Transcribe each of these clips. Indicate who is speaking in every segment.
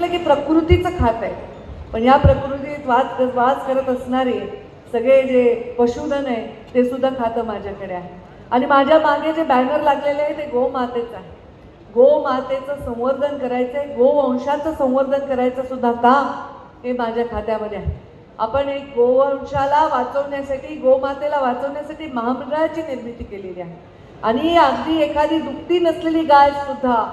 Speaker 1: म्हटलं की प्रकृतीचं खात आहे. पण या प्रकृतीत वास वास करत असणारे सगळे जे पशुधन आहे ते सुद्धा खातं माझ्याकडे आहे. आणि माझ्या मागे जे बॅनर लागलेले आहे ते गोमातेचं आहे. गोमातेचं संवर्धन करायचं आहे गोवंशाचं संवर्धन करायचं सुद्धा काम हे माझ्या खात्यामध्ये आहे. आपण एक गोवंशाला वाचवण्यासाठी गोमातेला वाचवण्यासाठी महामंडळाची निर्मिती केलेली आहे. आणि अगदी एखादी दुखती नसलेली गाय सुद्धा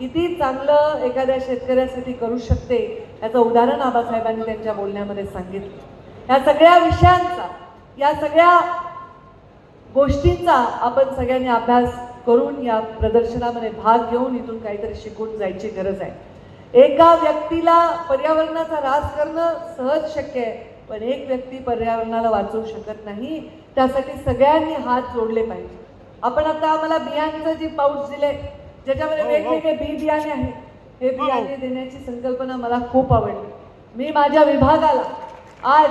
Speaker 1: किती चांगलं एखाद्या शेतकऱ्यासाठी करू शकते याचं उदाहरण आबासाहेबांनी त्यांच्या बोलण्यामध्ये सांगितलं. या सगळ्या विषयांचा या सगळ्या गोष्टींचा आपण सगळ्यांनी अभ्यास करून या प्रदर्शनामध्ये भाग घेऊन इथून काहीतरी शिकून जायची गरज आहे. एका व्यक्तीला पर्यावरणाचा ऱ्हास करणं सहज शक्य आहे पण एक व्यक्ती पर्यावरणाला वाचवू शकत नाही त्यासाठी सगळ्यांनी हात जोडले पाहिजे. आपण आता आम्हाला बियांचं जे पाऊस दिले ज्याच्यामध्ये वेगवेगळे बी बियाणे आहेत. हे बियाणे देण्याची संकल्पना मला खूप आवडली. मी माझ्या विभागाला आज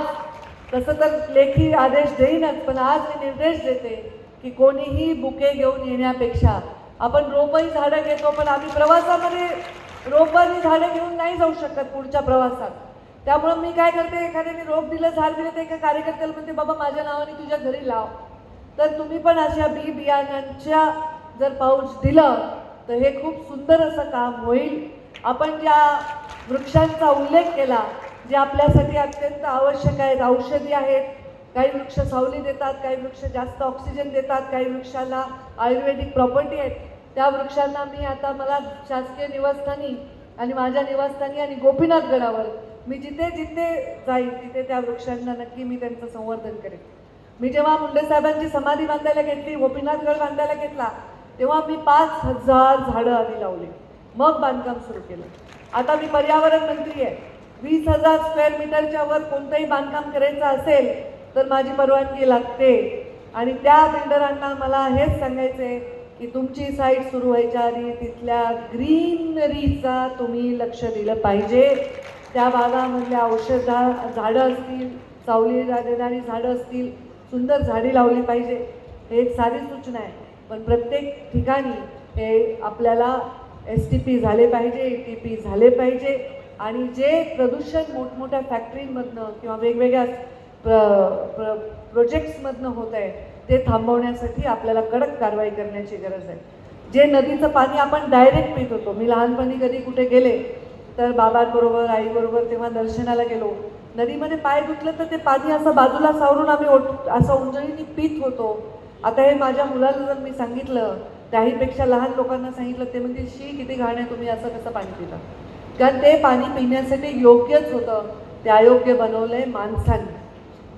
Speaker 1: तसं तर लेखी आदेश देईनच पण आज मी निर्देश देते की कोणीही बुके घेऊन येण्यापेक्षा आपण रोपही झाडं घेतो पण आम्ही प्रवासामध्ये रोपांनी झाडं घेऊन नाही जाऊ शकत पुढच्या प्रवासात. त्यामुळं मी काय करते एखाद्याने रोप दिलं झाड दिलं ते एका कार्यकर्त्याला म्हणते बाबा माझ्या नावाने तुझ्या घरी लाव. तर तुम्ही पण अशा बी बियाण्यांच्या जर पाऊच दिलं तर हे खूप सुंदर असं काम होईल. आपण ज्या वृक्षांचा उल्लेख केला जे आपल्यासाठी अत्यंत आवश्यक आहेत औषधी आहेत काही वृक्ष सावली देतात काही वृक्ष जास्त ऑक्सिजन देतात काही वृक्षाला आयुर्वेदिक प्रॉपर्टी आहेत. त्या वृक्षांना मी आता मला शासकीय निवासस्थानी आणि माझ्या निवासस्थानी आणि गोपीनाथ गडावर मी जिथे जिथे जाईल तिथे त्या वृक्षांना नक्की मी त्यांचं संवर्धन करेन. मी जेव्हा मुंडे साहेबांची समाधी बांधायला घेतली गोपीनाथ गड बांधायला घेतला तेव्हा मी पाच हजार झाडं आधी लावली. मग बांधकाम सुरू केलं. आता मी पर्यावरण मंत्री आहे. वीस हजार स्क्वेअर मीटरच्या वर कोणतंही बांधकाम करायचं असेल तर माझी परवानगी लागते. आणि त्या बिल्डरांना मला हेच सांगायचं आहे की तुमची साईट सुरू व्हायच्या आधी तिथल्या ग्रीनरीचा तुम्ही लक्ष दिलं पाहिजे. त्या भागामधल्या औषधा झाडं असतील सावली देणारी झाडं असतील सुंदर झाडी लावली पाहिजे. हे एक साधी सूचना आहे. पण प्रत्येक ठिकाणी हे आपल्याला एस टी पी झाले पाहिजे ए टी पी झाले पाहिजे. आणि जे प्रदूषण मोठमोठ्या फॅक्टरींमधनं किंवा वेगवेगळ्या प्र प्र प्रोजेक्ट्समधनं होत आहे ते थांबवण्यासाठी आपल्याला कडक कारवाई करण्याची गरज आहे. जे नदीचं पाणी आपण डायरेक्ट पित होतो मी लहानपणी कधी कुठे गेले तर बाबांबरोबर आईबरोबर तेव्हा दर्शनाला गेलो. नदीमध्ये पाय धुतलं तर ते पाणी असं बाजूला सावरून आम्ही ओट असं उंजळीने पित होतो. आता हे माझ्या मुलाला जर मी सांगितलं त्याहीपेक्षा लहान लोकांना सांगितलं ते म्हणजे शी किती घाण आहे तुम्ही असं कसं पाणी पिता? कारण ते पाणी पिण्यासाठी योग्यच होतं ते अयोग्य बनवलं आहे माणसाने.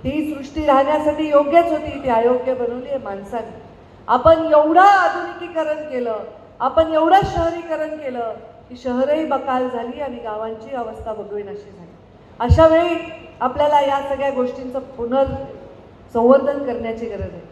Speaker 1: ती सृष्टी राहण्यासाठी योग्यच होती ती अयोग्य बनवली आहे माणसाने. आपण एवढं आधुनिकीकरण केलं आपण एवढं शहरीकरण केलं की शहरही बकाल झाली आणि गावांची अवस्था बघवेन अशी झाली. अशा वेळी आपल्याला या सगळ्या गोष्टींचं पुनर्संवर्धन करण्याची गरज आहे.